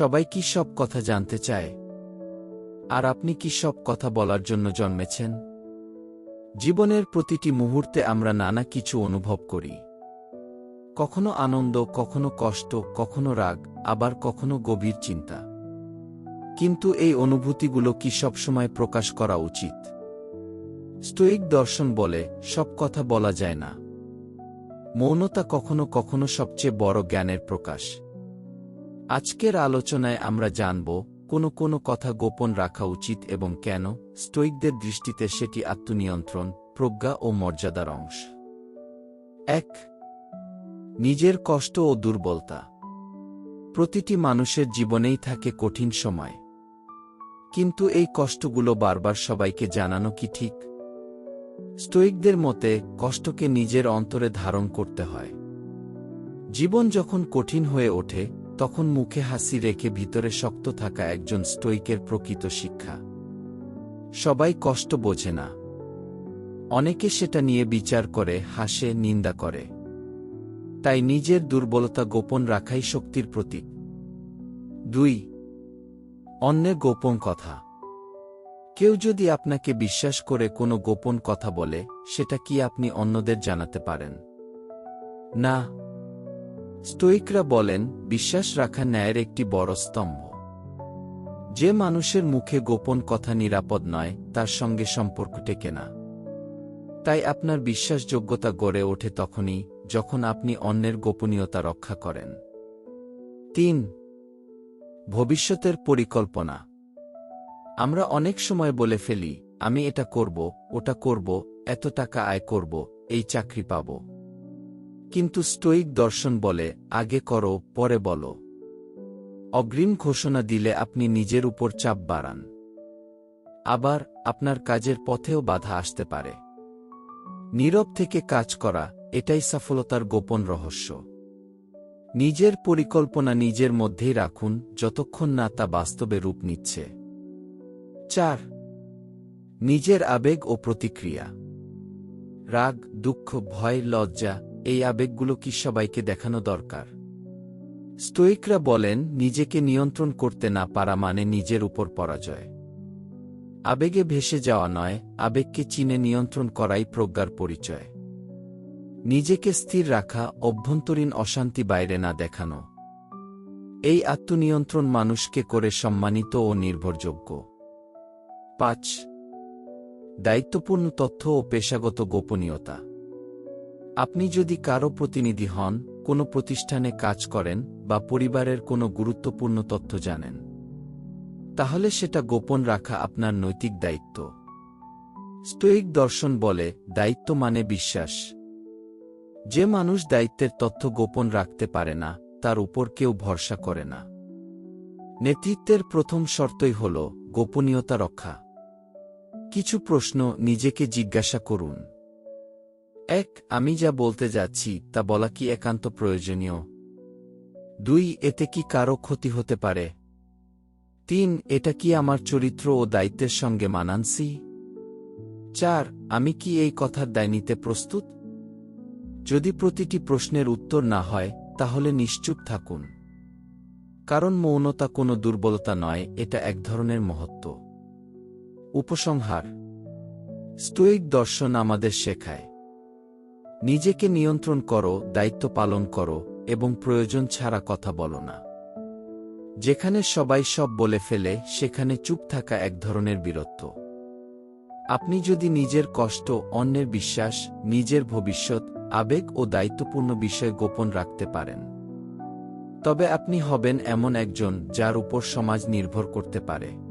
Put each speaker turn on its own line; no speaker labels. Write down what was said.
সবাই কি সব কথা জানতে চায়? আর আপনি কি সব কথা বলার জন্য জন্মেছেন? জীবনের প্রতিটি মুহূর্তে আমরা নানা কিছু অনুভব করি। কখনো আনন্দ, কখনো কষ্ট, কখনো রাগ, আবার কখনো গভীর চিন্তা। কিন্তু এই অনুভূতিগুলো কি সবসময় প্রকাশ করা উচিত? স্টোয়িক দর্শন বলে, সব কথা বলা যায় না। মৌনতা কখনো কখনো সবচেয়ে বড় জ্ঞানের প্রকাশ। আজকের আলোচনায় আমরা জানব, কোনো কোনো কথা গোপন রাখা উচিত এবং কেন? স্টোইকদের দৃষ্টিতে সেটি আত্মনিয়ন্ত্রণ, প্রজ্ঞা ও মর্যাদার অংশ। এক, নিজের কষ্ট ও দুর্বলতা। প্রতিটি মানুষের জীবনেই থাকে কঠিন সময়। কিন্তু এই কষ্টগুলো বারবার সবাইকে জানানো কি ঠিক? স্টোইকদের মতে, কষ্টকে নিজের অন্তরে ধারণ করতে হয়। জীবন যখন কঠিন হয়ে ওঠে তখন মুখে হাসি রেখে ভিতরে শক্ত থাকা একজন স্টোইকের প্রকৃত শিক্ষা। সবাই কষ্ট বোঝে না। অনেকে সেটা নিয়ে বিচার করে, হাসে, নিন্দা করে। তাই নিজের দুর্বলতা গোপন রাখাই শক্তির প্রতীক। দুই, অন্যের গোপন কথা। কেউ যদি আপনাকে বিশ্বাস করে কোনো গোপন কথা বলে, সেটা কি আপনি অন্যদের জানাতে পারেন? না। স্টোইকরা বলেন, বিশ্বাস রাখা ন্যায়ের একটি বড় স্তম্ভ। যে মানুষের মুখে গোপন কথা নিরাপদ নয়, তার সঙ্গে সম্পর্ক টেকে না। তাই আপনার বিশ্বাসযোগ্যতা গড়ে ওঠে তখনই, যখন আপনি অন্যের গোপনীয়তা রক্ষা করেন। তিন, ভবিষ্যতের পরিকল্পনা। আমরা অনেক সময় বলে ফেলি, আমি এটা করব, ওটা করব, এত টাকা আয় করব, এই চাকরি পাব। কিন্তু স্টোইক দর্শন বলে, আগে করো, পরে বলো। অগ্রিম ঘোষণা দিলে আপনি নিজের উপর চাপ বাড়ান। আবার, আপনার কাজের পথেও বাধা আসতে পারে। নীরব থেকে কাজ করা, এটাই সফলতার গোপন রহস্য। নিজের পরিকল্পনা নিজের মধ্যেই রাখুন, যতক্ষণ না তা বাস্তবে রূপ নিচ্ছে। চার, নিজের আবেগ ও প্রতিক্রিয়া। রাগ, দুঃখ, ভয়, লজ্জা এই আবেগগুলো কি সবাইকে দেখানো দরকার? স্টোইকরা বলেন, নিজেকে নিয়ন্ত্রণ করতে না পারা মানে নিজের উপর পরাজয়। আবেগে ভেসে যাওয়া নয়, আবেগকে চিনে নিয়ন্ত্রণ করাই প্রজ্ঞার পরিচয়। নিজেকে স্থির রাখা, অভ্যন্তরীণ অশান্তি বাইরে না দেখানো। এই আত্মনিয়ন্ত্রণ মানুষকে করে সম্মানিত ও নির্ভরযোগ্য। পাঁচ, দায়িত্বপূর্ণ তথ্য ও পেশাগত গোপনীয়তা। আপনি যদি কারও প্রতিনিধি হন, কোনো প্রতিষ্ঠানে কাজ করেন, বা পরিবারের কোনো গুরুত্বপূর্ণ তথ্য জানেন, তাহলে সেটা গোপন রাখা আপনার নৈতিক দায়িত্ব। স্টোইক দর্শন বলে, দায়িত্ব মানে বিশ্বাস। যে মানুষ দায়িত্বের তথ্য গোপন রাখতে পারে না, তার উপর কেউ ভরসা করে না। নেতৃত্বের প্রথম শর্তই হল, গোপনীয়তা রক্ষা। কিছু প্রশ্ন নিজেকে জিজ্ঞাসা করুন। এক, আমি যা বলতে যাচ্ছি, তা বলা কি একান্ত প্রয়োজনীয়? দুই, এতে কি কারও ক্ষতি হতে পারে? তিন, এটা কি আমার চরিত্র ও দায়িত্বের সঙ্গে মানানসি চার, আমি কি এই কথার দায় নিতে প্রস্তুত? যদি প্রতিটি প্রশ্নের উত্তর না হয়, তাহলে নিশ্চুপ থাকুন। কারণ মৌনতা কোনো দুর্বলতা নয়, এটা এক ধরনের মহত্ব। উপসংহার। স্টোইক দর্শন আমাদের শেখায়। নিজেকে নিয়ন্ত্রণ করো, দায়িত্ব পালন করো, এবং প্রয়োজন ছাড়া কথা বলো না। যেখানে সবাই সব বলে ফেলে, সেখানে চুপ থাকা এক ধরনের বীরত্ব। আপনি যদি নিজের কষ্ট, অন্যের বিশ্বাস, নিজের ভবিষ্যৎ, আবেগ ও দায়িত্বপূর্ণ বিষয় গোপন রাখতে পারেন। তবে আপনি হবেন এমন একজন যার উপর সমাজ নির্ভর করতে পারে।